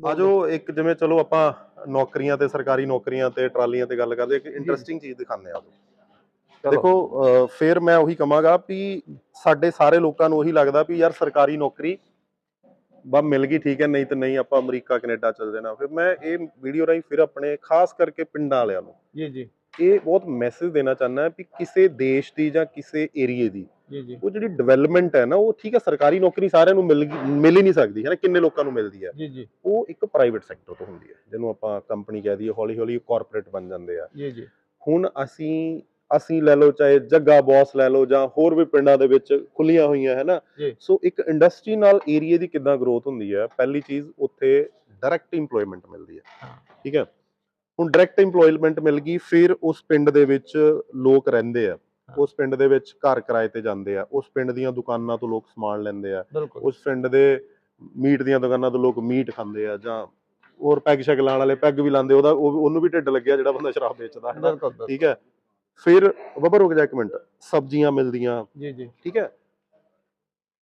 ਆਜੋ ਇੱਕ ਜਿਵੇਂ ਚਲੋ ਆਪਾਂ ਨੌਕਰੀਆਂ ਤੇ ਸਰਕਾਰੀ ਨੌਕਰੀਆਂ ਤੇ ਟਰਾਲੀਆਂ ਤੇ ਗੱਲ ਕਰਦੇ ਇੱਕ ਇੰਟਰਸਟਿੰਗ ਚੀਜ਼ ਦਿਖਾਉਂਦੇ ਆ। ਦੇਖੋ ਫਿਰ ਮੈਂ ਉਹੀ ਕਹਾਂਗਾ ਵੀ ਸਾਡੇ ਸਾਰੇ ਲੋਕਾਂ ਨੂੰ ਉਹੀ ਲੱਗਦਾ ਵੀ ਯਾਰ ਸਰਕਾਰੀ ਨੌਕਰੀ ਬਾ ਮਿਲ ਗਈ ਠੀਕ ਹੈ ਨਹੀਂ ਤੇ ਨਹੀਂ ਆਪਾਂ ਅਮਰੀਕਾ ਕੈਨੇਡਾ ਚੱਲ ਜਾਣਾ। ਫਿਰ ਮੈਂ ਇਹ ਵੀਡੀਓ ਰਾਹੀਂ ਫਿਰ ਆਪਣੇ ਖਾਸ ਕਰਕੇ ਪਿੰਡਾਂ ਵਾਲਿਆਂ ਨੂੰ ਜੀ ਜੀ। ਇਹ ਬਹੁਤ ਮੈਸੇਜ ਦੇਣਾ ਚਾਹੁੰਦਾ ਵੀ ਕਿਸੇ ਦੇਸ਼ ਦੀ ਜਾਂ ਕਿਸੇ ਏਰੀਏ ਦੀ ਜੀ ਜੀ। ਉਹ ਜਿਹੜੀ ਡਿਵੈਲਪਮੈਂਟ ਹੈ ਨਾ ਉਹ ਠੀਕ ਹੈ ਸਰਕਾਰੀ ਨੌਕਰੀ ਸਾਰਿਆਂ ਨੂੰ ਮਿਲ ਮਿਲ ਹੀ ਨਹੀਂ ਸਕਦੀ ਹੈ ਨਾ? ਕਿੰਨੇ ਲੋਕਾਂ ਨੂੰ ਮਿਲਦੀ ਹੈ? ਜੀ ਜੀ। ਉਹ ਇੱਕ ਪ੍ਰਾਈਵੇਟ ਸੈਕਟਰ ਤੋਂ ਹੁੰਦੀ ਹੈ ਜਿਹਨੂੰ ਆਪਾਂ ਕੰਪਨੀ ਕਹਿ ਦਈਏ ਹੌਲੀ ਹੌਲੀ ਕਾਰਪੋਰੇਟ ਬਣ ਜਾਂਦੇ ਆ। ਜੀ ਜੀ। ਹੁਣ ਅਸੀਂ ਅਸੀਂ ਲੈ ਲਓ ਚਾਹੇ ਜੱਗਾ ਬੌਸ ਲੈ ਲਓ ਜਾਂ ਹੋਰ ਵੀ ਪਿੰਡਾਂ ਦੇ ਵਿੱਚ ਖੁੱਲੀਆਂ ਹੋਈਆਂ ਹੈ ਨਾ। ਸੋ ਇੱਕ ਇੰਡਸਟਰੀ ਨਾਲ ਏਰੀਆ ਦੀ ਕਿੱਦਾਂ ਗਰੋਥ ਹੁੰਦੀ ਹੈ ਪਹਿਲੀ ਚੀਜ਼ ਉੱਥੇ ਡਾਇਰੈਕਟ ਇੰਪਲੋਇਮੈਂਟ ਮਿਲਦੀ ਹੈ। ਠੀਕ ਹੈ? ਹੁਣ ਡਾਇਰੈਕਟ ਇੰਪਲੋਇਮੈਂਟ ਮਿਲ ਗਈ ਫਿਰ ਉਸ ਪਿੰਡ ਦੇ ਵਿੱਚ ਲੋਕ ਰਹਿੰਦੇ ਆ। ਉਸ ਪਿੰਡ ਦੇ ਵਿੱਚ ਘਰ ਕਿਰਾਏ ਤੇ ਜਾਂਦੇ ਆ। ਉਸ ਪਿੰਡ ਦੀਆਂ ਦੁਕਾਨਾਂ ਤੋਂ ਲੋਕ ਸਮਾਨ ਲੈਂਦੇ ਆ। ਉਸ ਪਿੰਡ ਦੇ ਮੀਟ ਦੀਆਂ ਦੁਕਾਨਾਂ ਤੋਂ ਲੋਕ ਮੀਟ ਖਾਂਦੇ ਆ ਜਾਂ ਹੋਰ ਪੈਗ ਸ਼ੈਗ ਲਾਉਣ ਵਾਲੇ ਪੈਗ ਵੀ ਲਾਉਂਦੇ ਉਹਦਾ ਉਹ- ਉਹਨੂੰ ਵੀ ਢਿੱਡ ਲੱਗਿਆ ਜਿਹੜਾ ਬੰਦਾ ਸ਼ਰਾਬ ਵੇਚਦਾ ਹੈ। ਠੀਕ ਹੈ। ਫਿਰ ਬੱਬਾ ਰੁਕ ਜਾ ਇੱਕ ਮਿੰਟ। ਸਬਜ਼ੀਆਂ ਮਿਲਦੀਆਂ। ਜੀ ਜੀ। ਠੀਕ ਹੈ।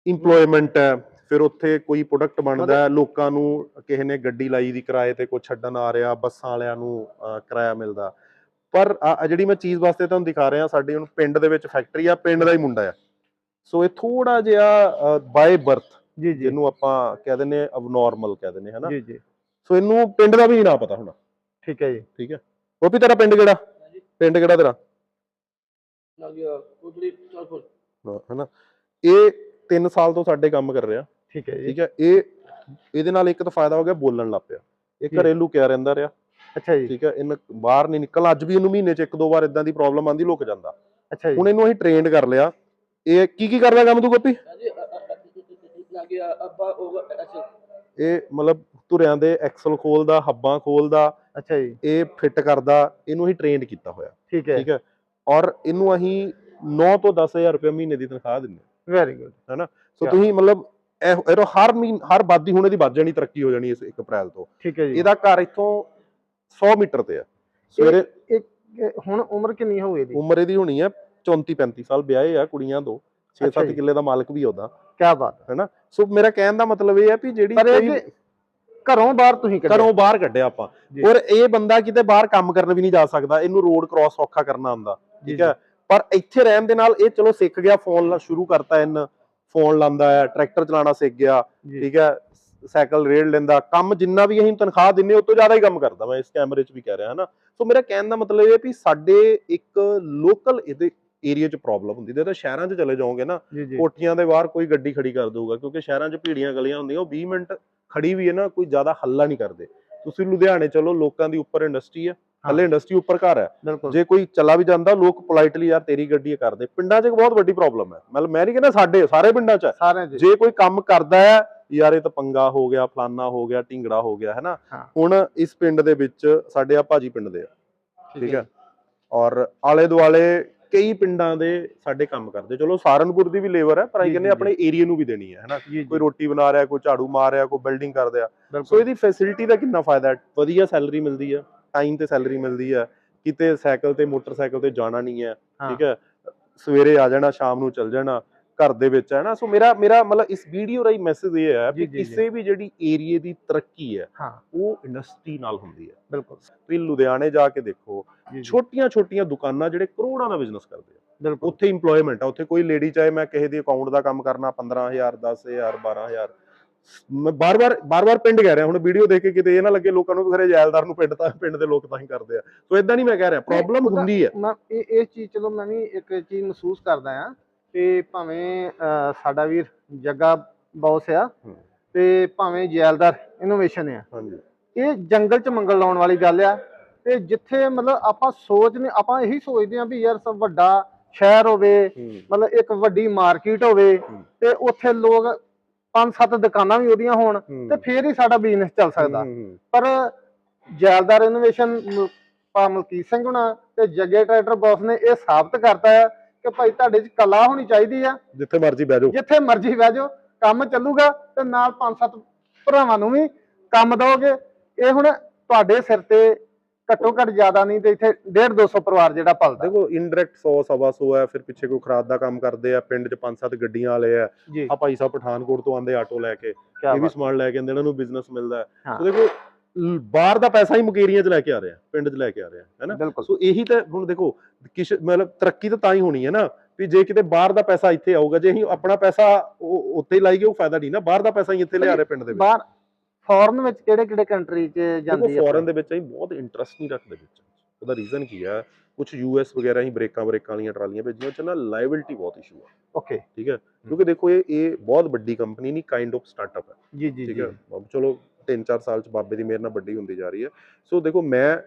ਇੰਪਲੋਇਮੈਂਟ ਹੈ। ਫਿਰ ਉੱਥੇ ਕੋਈ ਪ੍ਰੋਡਕਟ ਬਣਦਾ ਹੈ। ਲੋਕਾਂ ਨੂੰ ਕਿਸੇ ਨੇ ਗੱਡੀ ਲਾਈ ਦੀ ਕਿਰਾਏ ਤੇ ਕੋਈ ਛੱਡਣ ਆ ਰਿਹਾ। ਬੱਸਾਂ ਵਾਲਿਆਂ ਨੂੰ ਕਿਰਾਇਆ ਮਿਲਦਾ। ਪਰ ਆ ਜਿਹੜੀ ਮੈਂ ਚੀਜ਼ ਵਾਸਤੇ ਤੁਹਾਨੂੰ ਦਿਖਾ ਰਿਹਾ ਸਾਡੇ ਹੁਣ ਪਿੰਡ ਦੇ ਵਿੱਚ ਫੈਕਟਰੀ ਆ ਪਿੰਡ ਦਾ ਹੀ ਮੁੰਡਾ ਆ। ਸੋ ਇਹ ਥੋੜਾ ਜਿਹਾ ਬਾਈ ਬਰਥ ਜੀ ਜੀ। ਜਿਹਨੂੰ ਆਪਾਂ ਕਹਿ ਦਿੰਦੇ ਅਬਨੋਰਮਲ ਕਹਿ ਦਿੰਦੇ ਹਨਾ? ਜੀ ਜੀ। ਸੋ ਇਹਨੂੰ ਪਿੰਡ ਦਾ ਵੀ ਨਹੀਂ ਨਾ ਪਤਾ ਹੋਣਾ। ਠੀਕ ਹੈ ਜੀ। ਠੀਕ ਹੈ। ਉਹ ਵੀ ਤੇਰਾ ਪਿੰਡ ਕਿਹੜਾ? ਪਿੰਡ ਕਿਹੜਾ ਤੇਰਾ? ਹਨਾ? ਇਹ 3 ਸਾਲ ਤੋਂ ਸਾਡੇ ਕੰਮ ਕਰ ਰਿਹਾ। ਠੀਕ ਹੈ ਜੀ। ਠੀਕ ਹੈ ਇਹ ਇਹਦੇ ਨਾਲ ਇੱਕ ਤਾਂ ਫਾਇਦਾ ਹੋ ਗਿਆ ਬੋਲਣ ਲੱਗ ਪਿਆ। ਇਹ। ਘਰੇਲੂ ਕਿਆ ਰਹਿੰਦਾ ਰਿਹਾ। ਅੱਛਾ ਜੀ। ਠੀਕ ਹੈ ਇਹਨ ਬਾਹਰ ਨਹੀਂ ਨਿਕਲ ਅੱਜ ਵੀ ਇਹਨੂੰ ਮਹੀਨੇ ਚ ਇੱਕ ਦੋ ਵਾਰ ਇਦਾਂ ਦੀ ਪ੍ਰੋਬਲਮ ਆਂਦੀ ਲੁਕ ਜਾਂਦਾ। ਅੱਛਾ ਜੀ। ਹੁਣ ਇਹਨੂੰ ਅਸੀਂ ਟ੍ਰੇਨਡ ਕਰ ਲਿਆ। ਇਹ ਕੀ ਕੀ ਕਰਦਾ ਕੰਮ ਤੂੰ ਗੋਪੀ? ਇਹ ਮਤਲਬ ਧੁਰਿਆਂ ਦੇ ਐਕਸਲ ਖੋਲਦਾ ਹੱਬਾਂ ਖੋਲਦਾ ਅੱਛਾ ਜੀ। ਇਹ ਫਿੱਟ ਕਰਦਾ ਇਹਨੂੰ ਅਸੀਂ ਟ੍ਰੇਨਡ ਕੀਤਾ ਹੋਇਆ। ਠੀਕ ਹੈ। ਠੀਕ ਹੈ। ਔਰ ਇਹਨੂੰ ਅਸੀਂ 9 ਤੋਂ 10000 ਰੁਪਏ ਮਹੀਨੇ ਦੀ ਤਨਖਾਹ ਦਿੰਦੇ ਹਾਂ। ਵੈਰੀ ਗੁੱਡ ਸੋ ਕਿਆ? ਤੁਸੀਂ ਮਤਲਬ ਇਹ ਇਹੋ ਹਰ ਮਹੀਨ ਹਰ ਬਾਦੀ ਹੁਣ ਇਹਦੀ ਵੱਧ ਜਾਣੀ ਤਰੱਕੀ ਹੋ ਜਾਣੀ ਇਸ 1 ਅਪ੍ਰੈਲ ਤੋਂ। ਠੀਕ ਹੈ ਜੀ। ਇਹਦਾ ਘਰ ਇੱਥੋਂ 100 ਮੀਟਰ ਤੇ ਆ। ਸਵੇਰੇ ਇਹ ਹੁਣ ਉਮਰ ਕਿੰਨੀ ਹੋਊ ਇਹਦੀ? ਉਮਰ ਇਹਦੀ ਹੋਣੀ ਹੈ 34 35 ਸਾਲ ਵਿਆਹੇ ਆ ਕੁੜੀਆਂ ਦੋ ਅੱਛਾ 6-7 ਜੀ। ਕਿੱਲੇ ਦਾ ਮਾਲਕ ਵੀ ਉਹਦਾ। ਕੀ ਬਾਤ ਹੈਨਾ? ਸੋ ਮੇਰਾ ਕਹਿਣ ਦਾ ਮਤਲਬ ਇਹ ਹੈ ਵੀ ਜਿਹੜੀ ਕੋਈ ਘਰੋਂ ਬਾਹਰ ਤੁਸੀਂ ਕੱਢਿਆ। ਘਰੋਂ ਬਾਹਰ ਕੱਢਿਆ ਆਪਾਂ। ਔਰ ਇਹ ਬੰਦਾ ਕਿਤੇ ਬਾਹਰ ਕੰਮ ਕਰਨ ਵੀ ਨਹੀਂ ਜਾ ਸਕਦਾ ਇਹਨੂੰ ਰੋਡ ਕ੍ਰਾਸ ਔਖਾ ਕਰਨਾ ਆਉਂਦਾ ਠੀਕ ਹੈ? ਪਰ ਇੱਥੇ ਰਹਿਣ ਦੇ ਨਾਲ ਇਹ ਚਲੋ ਸਿੱਖ ਗਿਆ ਫੋਨ ਸ਼ੁਰੂ ਕਰਤਾ ਇਹਨ ਫੋਨ ਲਾਉਂਦਾ ਹੈ ਟਰੈਕਟਰ ਚਲਾਉਣਾ ਸਿੱਖ ਗਿਆ ਠੀਕ ਹੈ? ਸਾਈਕਲ ਰੇਡ ਲੈਂਦਾ ਕੰਮ ਜਿੰਨਾ ਵੀ ਅਸੀਂ ਤਨਖਾਹ ਦਿੰਨੇ ਉਸ ਤੋਂ ਜ਼ਿਆਦਾ ਹੀ ਕੰਮ ਕਰਦਾ ਮੈਂ ਇਸ ਕੈਮਰੇ 'ਚ ਵੀ ਕਹਿ ਰਿਹਾ ਹਾਂ ਨਾ ਸੋ ਮੇਰਾ ਕਹਿਣ ਦਾ ਮਤਲਬ ਇਹ ਹੈ ਵੀ ਸਾਡੇ ਇੱਕ ਲੋਕਲ ਇਹਦੇ ਏਰੀਆ 'ਚ ਪ੍ਰੋਬਲਮ ਹੁੰਦੀ ਜੇ ਤਾਂ ਸ਼ਹਿਰਾਂ 'ਚ ਚਲੇ ਜਾਓਗੇ ਨਾ ਕੋਠੀਆਂ ਦੇ ਬਾਹਰ ਕੋਈ ਗੱਡੀ ਖੜੀ ਕਰ ਦਊਗਾ ਕਿਉਂਕਿ ਸ਼ਹਿਰਾਂ 'ਚ ਭੀੜੀਆਂ ਗਲੀਆਂ ਹੁੰਦੀਆਂ ਉਹ 20 ਮਿੰਟ ਖੜੀ ਵੀ ਹੈ ਨਾ ਕੋਈ ਜ਼ਿਆਦਾ ਹੱਲਾ ਨਹੀਂ ਕਰਦੇ। ਤੁਸੀਂ ਲੁਧਿਆਣੇ ਚਲੋ ਲੋਕਾਂ ਦੀ ਉੱਪਰ ਇੰਡਸਟਰੀ ਹੈ ਥੱਲੇ ਇੰਡਸਟਰੀ ਉੱਪਰ ਘਰ ਹੈ। ਜੇ ਕੋਈ ਚਲਾ ਵੀ ਜਾਂਦਾ ਲੋਕ ਪੋਲਾਈਟਲੀ ਯਾਰ ਤੇਰੀ ਗੱਡੀ ਕਰਦੇ ਪਿੰਡਾਂ 'ਚ ਇੱਕ ਬਹੁਤ ਵੱਡੀ ਪ੍ਰੋਬਲਮ ਹੈ। ਮਤਲਬ ਮੈਂ ਨਹੀਂ ਕਹਿੰਦਾ ਸਾਡੇ ਸਾਰੇ ਪਿੰਡਾਂ 'ਚ। ਜੇ ਕੋਈ ਕੰਮ ਕਰਦਾ ਹੈ ਯਾਰ ਇਹ ਤਾਂ ਪੰਗਾ ਹੋ ਗਿਆ ਫਲਾਨਾ ਹੋ ਗਿਆ ਢਿੰਗੜਾ ਹੋ ਗਿਆ ਹੈ ਨਾ ਹਾਂ। ਹੁਣ ਇਸ ਪਿੰਡ ਦੇ ਵਿੱਚ ਸਾਡੇ ਆ ਭਾਜੀ ਪਿੰਡ ਦੇ ਆ ਠੀਕ ਹੈ ਔਰ ਆਲੇ ਦੁਆਲੇ ਕਈ ਪਿੰਡਾਂ ਦੇ ਸਾਡੇ ਕੰਮ ਕਰਦੇ। ਚਲੋ ਸਾਰਨਪੁਰ ਦੀ ਵੀ ਲੇਬਰ ਹੈ ਪਰ ਅਸੀਂ ਕਹਿੰਦੇ ਆਪਣੇ ਏਰੀਆ ਨੂੰ ਵੀ ਦੇਣੀ ਹੈ ਹੈ ਨਾ ਜੀ। ਕੋਈ ਰੋਟੀ ਬਣਾ ਰਿਹਾ ਕੋਈ ਝਾੜੂ ਮਾਰ ਰਿਹਾ ਕੋਈ ਬਿਲਡਿੰਗ ਕਰ ਰਿਹਾ ਸੋ ਇਹਦੀ ਫੈਸਿਲਿਟੀ ਦਾ ਕਿੰਨਾ ਫਾਇਦਾ ਹੈ? ਵਧੀਆ ਸੈਲਰੀ ਮਿਲਦੀ ਹੈ ਟਾਈਮ ਤੇ ਸੈਲਰੀ ਮਿਲਦੀ ਹੈ। ਕਿਤੇ ਸਾਈਕਲ ਤੇ ਮੋਟਰਸਾਈਕਲ ਤੇ ਜਾਣਾ ਨਹੀਂ ਹਾਂ। ਠੀਕ ਹੈ? ਸਵੇਰੇ ਆ ਜਾਣਾ ਸ਼ਾਮ ਨੂੰ ਚੱਲ ਜਾਣਾ। ਘਰ ਦੇ ਵਿੱਚ ਹੈ ਨਾ। ਸੋ ਮੇਰਾ ਮੇਰਾ ਮਤਲਬ ਇਸ ਵੀਡੀਓ ਰਾਹੀਂ ਮੈਸੇਜ ਇਹ ਹੈ ਕਿ। ਕਿਸੇ ਵੀ ਜਿਹੜੀ ਏਰੀਏ ਦੀ ਤਰੱਕੀ ਹੈ ਉਹ ਇੰਡਸਟਰੀ ਨਾਲ ਹੁੰਦੀ ਹੈ। ਬਿਲਕੁਲ। ਤੁਸੀਂ ਲੁਧਿਆਣੇ ਜਾ ਕੇ ਦੇਖੋ ਛੋਟੀਆਂ ਛੋਟੀਆਂ ਦੁਕਾਨਾਂ ਜਿਹੜੇ ਕਰੋੜਾਂ ਦਾ ਬਿਜ਼ਨਸ ਕਰਦੇ ਆ। ਬਿਲਕੁਲ। ਉੱਥੇ ਇੰਪਲੋਇਮੈਂਟ ਆ ਉੱਥੇ ਕੋਈ ਲੇਡੀ ਚਾਹੇ ਮੈਂ ਕਿਸੇ ਦੀ ਅਕਾਊਂਟ ਦਾ ਕੰਮ ਕਰਨਾ 15000 10000 12000 ਮੈਂ ਬਾਰ-ਬਾਰ ਬਾਰ-ਬਾਰ ਪਿੰਡ ਕਹਿ ਰਿਹਾ ਹੁਣ ਵੀਡੀਓ ਦੇਖ ਕੇ ਕਿਤੇ ਇਹ ਨਾ ਲੱਗੇ ਲੋਕਾਂ ਨੂੰ ਵੀ ਖਰੇ ਜਾਇਲਦਾਰ ਨੂੰ ਪਿੰਡ ਤਾਂ ਪਿੰਡ ਦੇ ਲੋਕ ਤਾਂ ਹੀ ਕਰਦੇ ਆ। ਸੋ ਇਦਾਂ ਨਹੀਂ ਮੈਂ ਕਹਿ ਰਿਹਾ ਪ੍ਰੋਬਲਮ ਹੁੰਦੀ ਹੈ। ਮੈਂ ਇਹ ਇਹ ਚੀਜ਼ ਚਲੋ ਮੈਂ ਵੀ ਇੱਕ ਚੀਜ਼ ਮਹਿਸੂਸ ਕਰਦਾ ਆ ਤੇ ਭਾਵੇਂ ਅਹ, ਸਾਡਾ ਵੀਰ ਜੱਗਾ ਬੌਸ ਆ ਹੂੰ। ਤੇ ਭਾਵੇਂ ਜੈਲਦਾਰ ਇਨੋਵੇਸ਼ਨ ਆ ਹਾਂਜੀ ਇਹ ਜੰਗਲ ਚ ਮੰਗਲ ਲਾਉਣ ਵਾਲੀ ਗੱਲ ਆ ਤੇ ਜਿੱਥੇ ਮਤਲਬ ਆਪਾਂ ਸੋਚ ਨੇ ਆਪਾਂ ਇਹੀ ਸੋਚਦੇ ਆ ਵੀ ਯਾਰ ਸਭ ਵੱਡਾ ਸ਼ਹਿਰ ਹੋਵੇ ਹੂੰ ਮਤਲਬ ਇੱਕ ਵੱਡੀ ਮਾਰਕੀਟ ਹੋਵੇ ਹੂੰ। ਤੇ ਉੱਥੇ ਲੋਕ ਪੰਜ ਸੱਤ ਦੁਕਾਨਾਂ ਵੀ ਉਹਦੀਆਂ ਹੋਣ ਹੂੰ। ਤੇ ਫੇਰ ਹੀ ਸਾਡਾ ਬਿਜ਼ਨਸ ਚੱਲ ਸਕਦਾ ਹੂੰ, ਹੂੰ, ਪਰ ਜੈਲਦਾਰ ਇਨੋਵੇਸ਼ਨ ਪਾ ਮਲਕੀਤ ਸਿੰਘ ਹੁਣਾ ਤੇ ਜੱਗੇ ਟਰੈਕਟਰ ਬਾਸ ਨੇ ਇਹ ਸਾਬਤ ਕਰਤਾ ਹੈ ਕਿ ਭਾਈ ਤੁਹਾਡੇ 'ਚ ਕਲਾ ਹੋਣੀ ਚਾਹੀਦੀ ਆ। ਜਿੱਥੇ ਮਰਜ਼ੀ ਬਹਿ ਜਾਓ। ਜਿੱਥੇ ਮਰਜ਼ੀ ਬਹਿ ਜਾਓ ਕੰਮ ਚੱਲੂਗਾ ਤੇ ਨਾਲ ਪੰਜ ਸੱਤ ਭਰਾਵਾਂ ਨੂੰ ਵੀ ਕੰਮ ਦੋਗੇ ਇਹ ਹੁਣ ਤੁਹਾਡੇ ਸਿਰ ਤੇ ਘੱਟੋ ਘੱਟ ਜ਼ਿਆਦਾ ਨਹੀਂ ਤੇ ਇੱਥੇ 1.5 200 ਪਰਿਵਾਰ ਜਿਹੜਾ ਪਲਦਾ ਦੇਖੋ ਇਨਡਾਇਰੈਕਟ 100 ਸਵਾ 100 ਹੈ ਫਿਰ ਪਿੱਛੇ ਕੋਈ ਖਰਾਦ ਦਾ ਕੰਮ ਕਰਦੇ ਆ ਪਿੰਡ 'ਚ ਪੰਜ ਸੱਤ ਗੱਡੀਆਂ ਵਾਲੇ ਆ। ਆ ਭਾਈ ਸਾਹਿਬ ਪਠਾਨਕੋਟ ਤੋਂ ਆਂਦੇ ਆਟੋ ਲੈ ਕੇ ਇਹ ਵੀ। ਸਮਾਨ ਲੈ ਕੇ ਆਂਦੇ ਇਹਨਾਂ ਨੂੰ ਬਿਜ਼ਨਸ ਮਿਲਦਾ ਹੈ। ਦੇਖੋ ਬਾਹਰ ਦਾ ਪੈਸਾ ਹੀ ਮੁਕੇਰੀਆਂ 'ਚ ਲੈ ਕੇ ਆ ਰਿਹਾ ਪਿੰਡ 'ਚ ਲੈ ਕੇ ਆ ਰਿਹਾ ਹੈ ਨਾ? ਬਿਲਕੁਲ। ਸੋ ਇਹੀ ਤਾਂ ਹੁਣ ਦੇਖੋ ਕਿਸ ਮਤਲਬ ਤਰੱਕੀ ਤਾਂ ਤਾਂ ਹੀ ਹੋਣੀ ਹੈ ਨਾ ਵੀ ਜੇ ਕਿਤੇ ਬਾਹਰ ਦਾ ਪੈਸਾ ਇੱਥੇ ਆਊਗਾ ਜੇ ਅਸੀਂ ਆਪਣਾ ਪੈਸਾ ਹੀ ਲਾਈਏ ਉਹ ਫਾਇਦਾ ਨਹੀਂ ਨਾ ਬਾਹਰ ਦਾ ਪੈਸਾ ਹੀ ਇੱਥੇ ਲਿਆ ਰਹੇ ਪਿੰਡ ਦੇ ਵਿੱਚ। ਬਾਹਰ ਫੋਰਨ ਵਿੱਚ ਕਿਹੜੇ ਕਿਹੜੇ ਕੰਟਰੀ 'ਚ ਜਾਂਦੀ ਹੈ ਫੋਰਨ ਦੇ ਵਿੱਚ ਅਸੀਂ ਬਹੁਤ ਇੰਟਰਸਟ ਨਹੀਂ ਰੱਖਦੇ ਵਿੱਚ। ਉਹਦਾ ਰੀਜ਼ਨ ਕੀ ਹੈ? ਕੁਝ ਯੂਐਸ ਵਗੈਰਾ ਹੀ ਬ੍ਰੇਕਾਂ ਬ੍ਰੇਕਾਂ ਵਾਲੀਆਂ ਟਰਾਲੀਆਂ ਭੇਜੀਆਂ ਚ ਨਾ ਲਾਇਬਿਲਿਟੀ ਬਹੁਤ ਇਸ਼ੂ ਹੈ ਓਕੇ ਠੀਕ ਹੈ? ਕਿਉਂਕਿ ਦੇਖੋ ਇਹ ਇਹ ਬਹੁਤ ਵੱਡੀ ਕੰਪਨੀ ਨਹੀਂ ਕਾਈਂਡ ਆਫ ਸਟਾਰਟਅਪ ਹੈ। ਜੀ ਜੀ ਠੀਕ ਹੈ? ਚਲੋ 3-4 ਸਾਲ ਚ ਬਾਬੇ ਦੀ ਮਿਹਰ ਨਾਲ ਵੱਡੀ ਹੁੰਦੀ ਜਾ ਰਹੀ ਹੈ। ਸੋ ਦੇਖੋ ਮੈਂ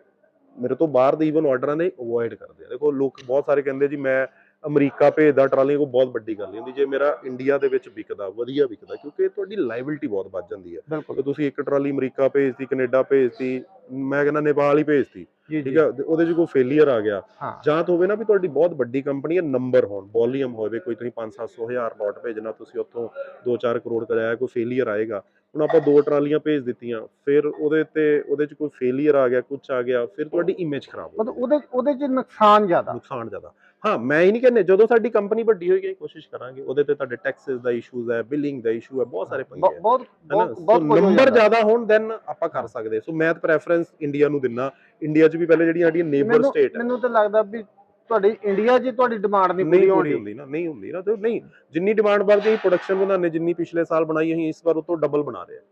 ਮੇਰੇ ਤੋਂ ਬਾਹਰ ਦੇ ਈਵਨ ਆਰਡਰਾਂ ਨੇ ਅਵੋਇਡ ਕਰਦੇ ਆ। ਦੇਖੋ ਲੋਕ ਬਹੁਤ ਸਾਰੇ ਕਹਿੰਦੇ ਜੀ ਮੈਂ ਅਮਰੀਕਾ ਭੇਜਦਾ ਟਰਾਲੀਆਂ ਕੋ ਬਹੁਤ ਵੱਡੀ ਗੱਲ ਨਹੀਂ ਹੁੰਦੀ। ਜੇ ਮੇਰਾ ਇੰਡੀਆ ਦੇ ਵਿੱਚ ਵਿਕਦਾ ਵਧੀਆ ਵਿਕਦਾ ਕਿਉਂਕਿ ਤੁਹਾਡੀ ਲਾਇਬਿਲਿਟੀ ਬਹੁਤ ਵੱਧ ਜਾਂਦੀ ਹੈ। ਤੁਸੀਂ ਇੱਕ ਟਰਾਲੀ ਅਮਰੀਕਾ ਭੇਜਤੀ ਕੈਨੇਡਾ ਭੇਜਤੀ ਮੈਂ ਕਹਿੰਦਾ ਨੇਪਾਲ ਹੀ ਭੇਜਤੀ। ਜੀ ਠੀਕ ਹੈ ਉਹਦੇ 'ਚ ਕੋਈ ਫੇਲਿਅਰ ਆ ਗਿਆ। ਜਾਂ ਤਾਂ ਹੋਵੇ ਨਾ ਵੀ ਤੁਹਾਡੀ ਬਹੁਤ ਵੱਡੀ ਕੰਪਨੀ ਹੈ ਨੰਬਰ ਹੋਣ ਵੋਲੀਅਮ ਹੋਵੇ ਕੋਈ ਤੁਸੀਂ 5-700 ਹਜ਼ਾਰ ਲੋਟ ਭੇਜਣਾ ਤੁਸੀਂ ਉੱਥੋਂ 2-4 ਕਰੋੜ ਕਰਾਇਆ ਕੋਈ ਫੇਲਿਅਰ ਆਏਗਾ। ਹੁਣ ਆਪਾਂ ਦੋ ਟਰਾਲੀਆਂ ਭੇਜ ਦਿੱਤੀਆਂ ਫਿਰ ਉਹਦੇ ਤੇ ਉਹਦੇ 'ਚ ਕੋਈ ਫੇਲਿਅਰ ਆ ਗਿਆ ਕੁਝ ਆ ਗਿਆ ਫਿਰ ਤੁਹਾਡੀ ਇਮੇਜ ਖਰਾਬ ਹੋ ਮਤਲਬ ਉਹਦੇ ਉਹਦੇ 'ਚ ਨੁਕਸਾਨ ਜ਼ਿਆਦਾ। ਨੁਕਸਾਨ ਜ਼ਿਆਦਾ। ਹਾਂ ਮੈਂ ਹੀ ਨਹੀਂ ਕਹਿੰਦੇ ਜਦੋਂ ਸਾਡੀ ਕੰਪਨੀ ਵੱਡੀ ਹੋਏਗੀ ਕੋਸ਼ਿਸ਼ ਕਰਾਂਗੇ। ਉਹਦੇ ਤੇ ਤੁਹਾਡੇ ਟੈਕਸਸ ਦਾ ਇਸ਼ੂਜ਼ ਹੈ ਬਿਲਿੰਗ ਦਾ ਇਸ਼ੂ ਹੈ ਬਹੁਤ ਸਾਰੇ ਪੰਗੇ ਹੈ ਬਹੁਤ ਬਹੁਤ ਹੋ ਨੰਬਰ। ਜ਼ਿਆਦਾ ਹੋਣ ਦੈਨ ਆਪਾਂ ਕਰ ਸਕਦੇ। ਸੋ ਮੈਂ ਤਾਂ ਪ੍ਰੈਫਰੈਂਸ ਇੰਡੀਆ ਨੂੰ ਦਿੰਨਾ। ਇੰਡੀਆ 'ਚ ਵੀ ਪਹਿਲੇ ਜਿਹੜੀਆਂ ਸਾਡੀਆਂ ਨੇਬਰ ਸਟੇਟ ਮੈਨੂੰ ਤਾਂ ਲੱਗਦਾ ਵੀ ਤੁਹਾਡੀ ਇੰਡੀਆ 'ਚ ਤੁਹਾਡੀ ਡਿਮਾਂਡ ਨਹੀਂ ਪੂਰੀ ਹੁੰਦੀ ਨਾ ਨਹੀਂ ਹੁੰਦੀ ਨਾ। ਤੇ ਨਹੀਂ ਜਿੰਨੀ ਡਿਮਾਂਡ ਵੱਧਦੀ ਅਸੀਂ ਪ੍ਰੋਡਕਸ਼ਨ ਵਧਾਉਂਦੇ ਜਿੰਨੀ ਪਿਛਲੇ ਸਾਲ ਬਣਾਈ ਅਸੀਂ ਇਸ ਵਾਰ ਉਹ ਤੋਂ ਡਬਲ ਬਣਾ ਰਹੇ ਹਾਂ।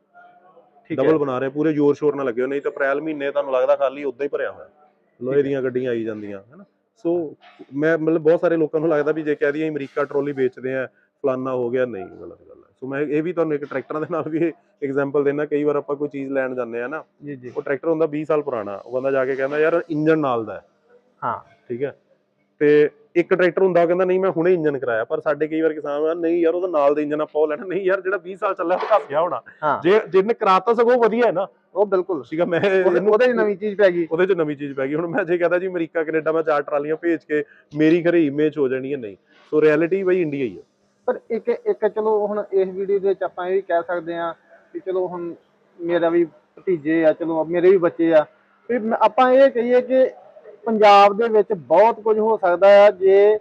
ਠੀਕ ਹੈ। ਡਬਲ ਬਣਾ ਰਹੇ ਹਾਂ, ਪੂਰੇ ਜ਼ੋਰ ਸ਼ੋਰ ਨਾਲ ਲੱਗੇ ਨਹੀਂ ਤਾਂ ਅਪ੍ਰੈਲ ਮਹੀਨੇ ਤੁਹਾਨੂੰ ਲੱਗਦਾ ਖਾਲੀ ਉਦਾਂ ਹੀ ਭਰਿਆ ਹੋਇਆ। ਲੋਹੇ ਦੀਆਂ ਗੱਡੀਆਂ ਆਈ ਜਾਂਦੀਆਂ ਹੈਨਾ ਸੋ ਮੈਂ ਮਤਲਬ ਬਹੁਤ ਸਾਰੇ ਲੋਕਾਂ ਨੂੰ ਲੱਗਦਾ ਵੀ ਜੇ ਕਹਿ ਦਈਏ ਅਮਰੀਕਾ ਟਰੋਲੀ ਵੇਚਦੇ ਆ ਫਲਾਨਾ ਹੋ ਗਿਆ ਨਹੀਂ ਗਲਤ ਗੱਲ ਹੈ ਸੋ ਮੈਂ ਇਹ ਵੀ ਤੁਹਾਨੂੰ ਇੱਕ ਟਰੈਕਟਰਾਂ ਦੇ ਨਾਲ ਵੀ ਐਗਜ਼ਾਮਪਲ ਦੇਣਾ ਕਈ ਵਾਰ ਆਪਾਂ ਕੋਈ ਚੀਜ਼ ਲੈਣ ਜਾਂਦੇ ਆ ਨਾ ਜੀ ਜੀ। ਉਹ ਟਰੈਕਟਰ ਹੁੰਦਾ 20 ਸਾਲ ਪੁਰਾਣਾ ਉਹ ਬੰਦਾ ਜਾ ਕੇ ਕਹਿੰਦਾ ਯਾਰ ਇੰਜਨ ਨਾਲ ਦਾ ਹਾਂ। ਠੀਕ ਹੈ। ਤੇ ਇੱਕ ਟਰੈਕਟਰ ਹੁੰਦਾ ਕਹਿੰਦਾ ਨਹੀਂ ਮੈਂ ਹੁਣੇ ਇੰਜਨ ਕਰਾਇਆ। ਪਰ ਸਾਡੇ ਕਈ ਵਾਰ ਕਿਸਾਨ ਆ ਨਹੀਂ ਯਾਰ ਉਹਦਾ ਨਾਲ ਦਾ ਇੰਜਨ ਆਪਾਂ ਉਹ ਲੈਣਾ। ਨਹੀਂ ਯਾਰ ਜਿਹੜਾ 20 ਸਾਲ ਚੱਲਿਆ ਉਹ ਘਸ ਗਿਆ ਹੋਣਾ। ਜੇ ਜਿਹਨੇ ਕਰਾਤਾ ਸਗੋਂ ਵਧੀਆ ਹੈ ਨਾ। ਉਹ ਬਿਲਕੁਲ। ਸੀਗਾ ਮੈਂ ਉਹਦੇ 'ਚ ਨਵੀਂ ਚੀਜ਼ ਪੈ ਗਈ। ਉਹਦੇ ਚ ਨਵੀਂ ਚੀਜ਼ ਪੈ ਗਈ। ਹੁਣ ਮੈਂ ਜੇ ਕਹਦਾ ਜੀ ਅਮਰੀਕਾ ਕੈਨੇਡਾ ਮੈਂ ਚਾਰ ਟਰਾਲੀਆਂ ਭੇਜ ਕੇ ਮੇਰੀ ਘਰੇ ਇਮੇਜ ਹੋ ਜਾਣੀ ਹੈ ਨਹੀਂ। ਸੋ ਰਿਐਲਿਟੀ ਬਈ ਇੰਡੀਆ ਹੀ ਹੈ ਪਰ ਇੱਕ ਇੱਕ ਚਲੋ ਹੁਣ ਇਸ ਵੀਡੀਓ ਦੇ ਵਿੱਚ ਆਪਾਂ ਇਹ ਵੀ ਕਹਿ ਸਕਦੇ ਆ ਕਿ ਚਲੋ ਹੁਣ ਮੇਰਾ ਵੀ ਭਤੀਜੇ ਆ ਚਲੋ ਮੇਰੇ ਵੀ ਬੱਚੇ ਆ। ਵੀ ਮ- ਆਪਾਂ ਇਹ ਕਹੀਏ ਕਿ ਪੰਜਾਬ ਦੇ ਵਿੱਚ ਬਹੁਤ ਕੁਝ ਹੋ ਸਕਦਾ ਆ ਜੇ